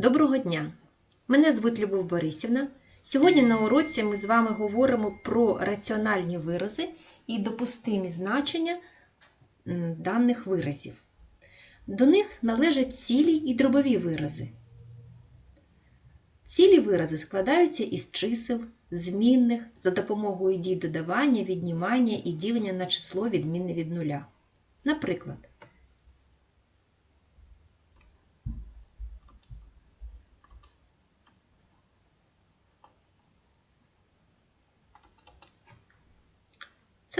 Доброго дня! Мене звуть Любов Борисівна. Сьогодні на уроці ми з вами говоримо про раціональні вирази і допустимі значення даних виразів. До них належать цілі і дробові вирази. Цілі вирази складаються із чисел, змінних за допомогою дій додавання, віднімання і ділення на число відмінне від нуля. Наприклад,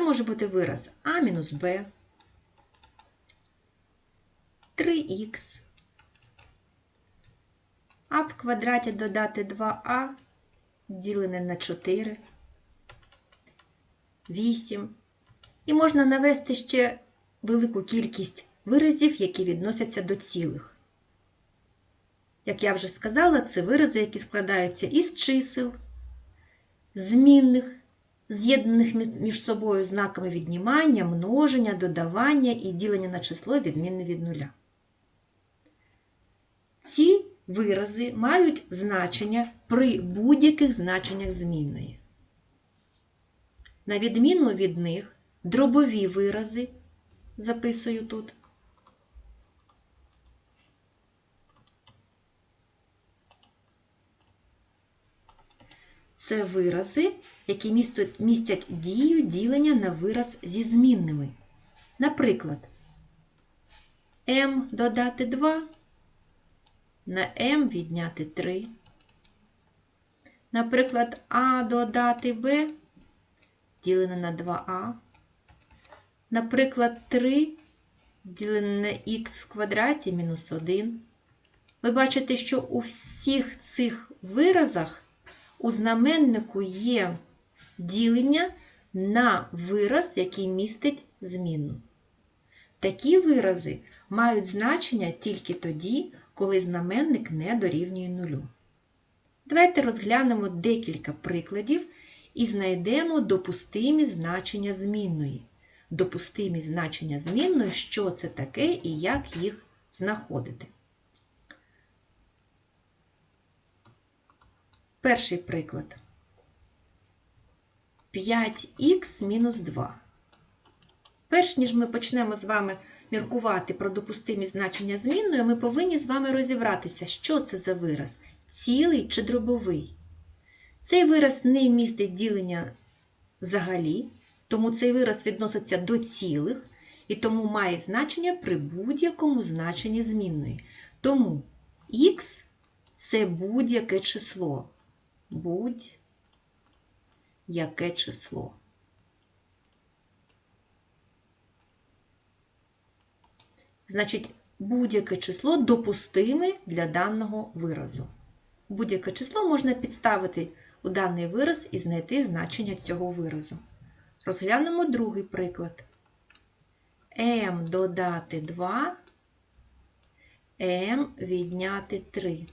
Це може бути вираз а мінус b, 3х, а в квадраті додати 2а ділене на 4, 8. І можна навести ще велику кількість виразів, які відносяться до цілих. Як я вже сказала, це вирази, які складаються із чисел, змінних, з'єднаних між- собою знаками віднімання, множення, додавання і ділення на число відмінне від нуля. Ці вирази мають значення при будь-яких значеннях змінної. На відміну від них, дробові вирази записую тут. Це вирази, які містять, дію ділення на вираз зі змінними. Наприклад, m додати 2, на m відняти 3. Наприклад, а додати b ділене на 2а. Наприклад, 3 ділене на х в квадраті мінус 1. Ви бачите, що у всіх цих виразах у знаменнику є ділення на вираз, який містить змінну. Такі вирази мають значення тільки тоді, коли знаменник не дорівнює нулю. Давайте розглянемо декілька прикладів і знайдемо допустимі значення змінної. Допустимі значення змінної, що це таке і як їх знаходити. Перший приклад. 5х мінус 2. Перш ніж ми почнемо з вами міркувати про допустимі значення змінної, ми повинні з вами розібратися, що це за вираз цілий чи дробовий. Цей вираз не містить ділення взагалі, тому цей вираз відноситься до цілих і тому має значення при будь-якому значенні змінної. Тому х це будь-яке число. Будь-яке число. Значить, будь-яке число допустиме для даного виразу. Будь-яке число можна підставити у даний вираз і знайти значення цього виразу. Розглянемо другий приклад. m додати 2, m відняти 3.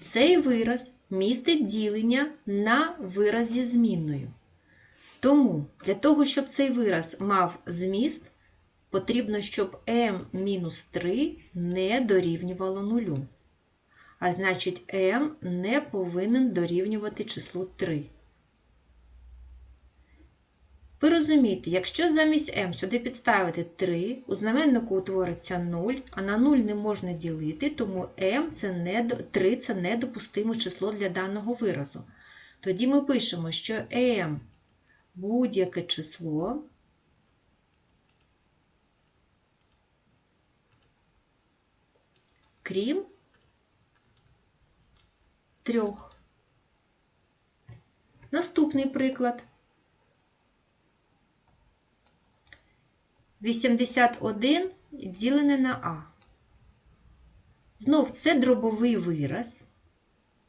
Цей вираз містить ділення на виразі зі змінною. Тому для того, щоб цей вираз мав зміст, потрібно, щоб m-3 не дорівнювало нулю. А значить, m не повинен дорівнювати числу 3. Ви розумієте, якщо замість m сюди підставити 3, у знаменнику утвориться 0, а на 0 не можна ділити, тому m це не, 3 це недопустиме число для даного виразу. Тоді ми пишемо, що m будь-яке число крім трьох. Наступний приклад. 81 ділене на А. Знов це дробовий вираз,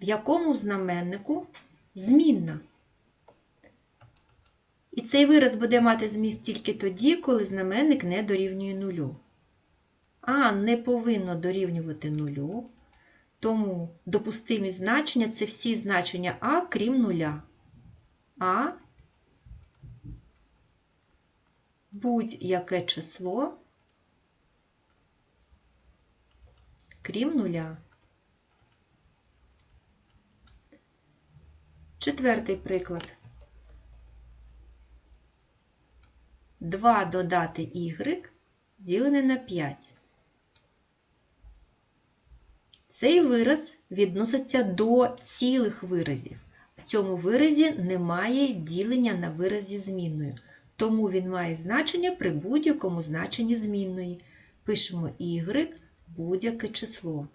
в якому знаменнику змінна. І цей вираз буде мати зміст тільки тоді, коли знаменник не дорівнює нулю. А не повинно дорівнювати нулю, тому допустимі значення це всі значення А, крім нуля. А будь-яке число, крім нуля. Четвертий приклад. 2 додати y ділене на 5. Цей вираз відноситься до цілих виразів. В цьому виразі немає ділення на вираз зі змінною, тому він має значення при будь-якому значенні змінної. Пишемо y будь-яке число.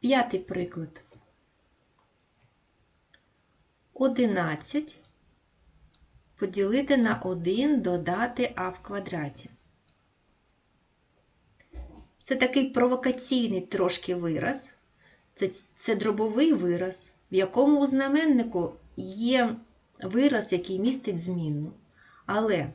П'ятий приклад. 11 поділити на 1 додати а в квадраті. Це такий провокаційний трошки вираз. Це, це дробовий вираз, в якому у знаменнику є вираз, який містить змінну. Але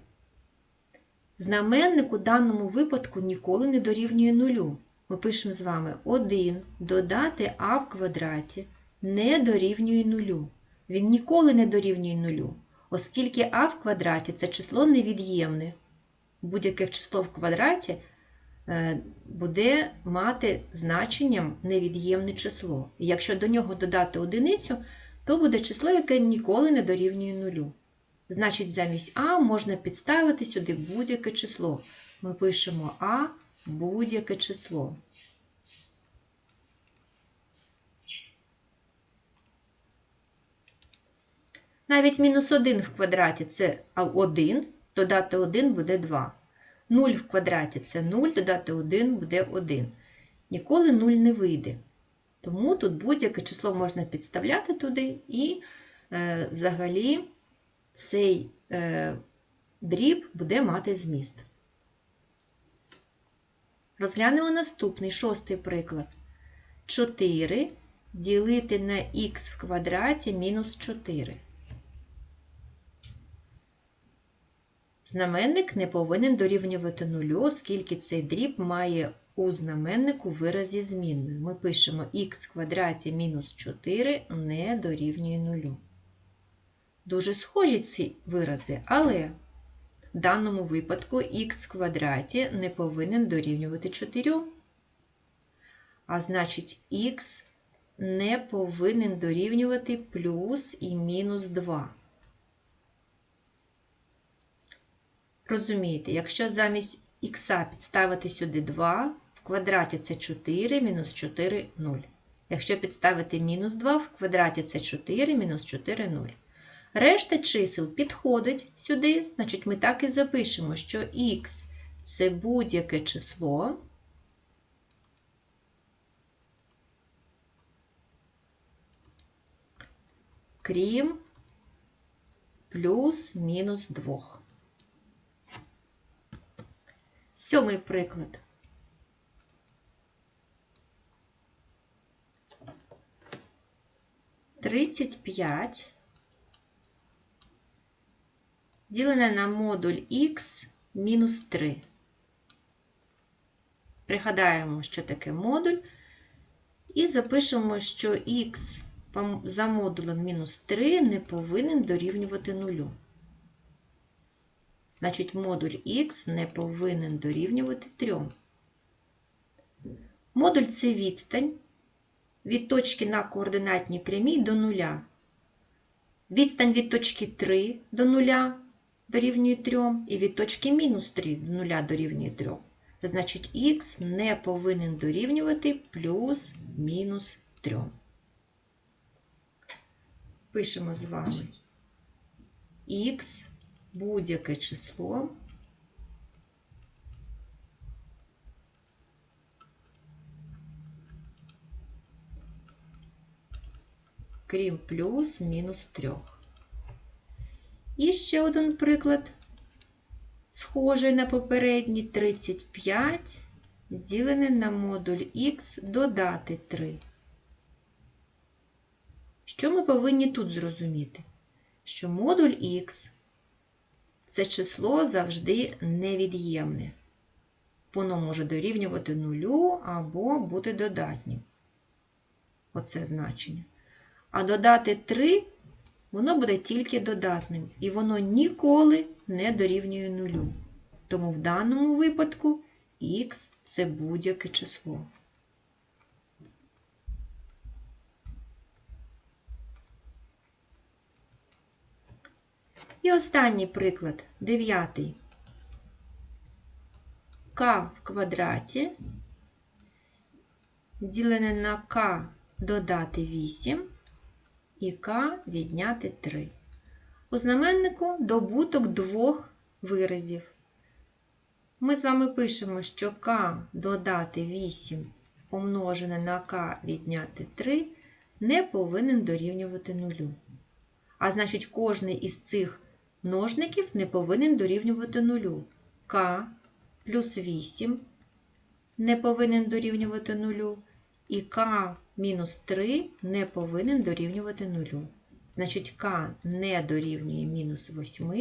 знаменник у даному випадку ніколи не дорівнює нулю. Ми пишемо з вами 1 додати а в квадраті не дорівнює нулю. Він ніколи не дорівнює нулю, оскільки а в квадраті це число невід'ємне. Будь-яке число в квадраті буде мати значенням невід'ємне число. І якщо до нього додати одиницю, то буде число, яке ніколи не дорівнює нулю. Значить, замість А можна підставити сюди будь-яке число. Ми пишемо А будь-яке число. Навіть мінус 1 в квадраті це 1, додати 1 буде 2. 0 в квадраті це 0, додати 1 буде 1. Ніколи 0 не вийде. Тому тут будь-яке число можна підставляти туди, і е, взагалі цей е, дріб буде мати зміст. Розглянемо наступний шостий приклад. 4 ділити на х в квадраті мінус 4. Знаменник не повинен дорівнювати нулю, оскільки цей дріб має у знаменнику виразі змінною. Ми пишемо х квадраті мінус 4 не дорівнює нулю. Дуже схожі ці вирази, але в даному випадку х квадраті не повинен дорівнювати 4. А значить, х не повинен дорівнювати плюс і мінус 2. Розумієте, якщо замість х підставити сюди 2, в квадраті це 4, мінус 4 0. Якщо підставити мінус 2, в квадраті це 4, мінус 4 0. Решта чисел підходить сюди, значить, ми так і запишемо, що х це будь-яке число. Крім плюс-мінус 2. Сьомий приклад. Тридцять п'ять ділене на модуль х мінус 3. Пригадаємо, що таке модуль, і запишемо, що х за модулем мінус 3 не повинен дорівнювати нулю. Значить, модуль х не повинен дорівнювати 3. Модуль це відстань від точки на координатній прямій до нуля. Відстань від точки 3 до нуля дорівнює 3, і від точки мінус 3 до 0 дорівнює 3. Значить, х не повинен дорівнювати плюс мінус 3. Пишемо з вами х будь-яке число. Крім плюс мінус 3. І ще один приклад, схожий на попередній 35, ділене на модуль х додати 3. Що ми повинні тут зрозуміти? Що модуль х це число завжди невід'ємне. Воно може дорівнювати нулю або бути додатнім. Оце значення. А додати 3 воно буде тільки додатним, і воно ніколи не дорівнює нулю. Тому в даному випадку х це будь-яке число. І останній приклад, дев'ятий. k в квадраті ділене на k додати 8 і k відняти 3. У знаменнику добуток двох виразів. Ми з вами пишемо, що k додати 8 помножене на k відняти 3 не повинен дорівнювати нулю. А значить, кожний із цих множників не повинен дорівнювати нулю. k плюс 8 не повинен дорівнювати нулю. І k мінус 3 не повинен дорівнювати нулю. Значить, k не дорівнює мінус 8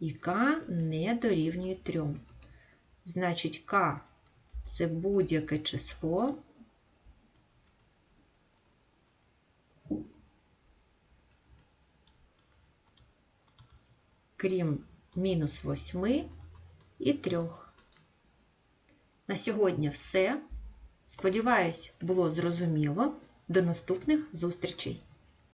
і k не дорівнює 3. Значить, k це будь-яке число. Крім мінус 8 і 3. На сьогодні все. Сподіваюсь, було зрозуміло. До наступних зустрічей!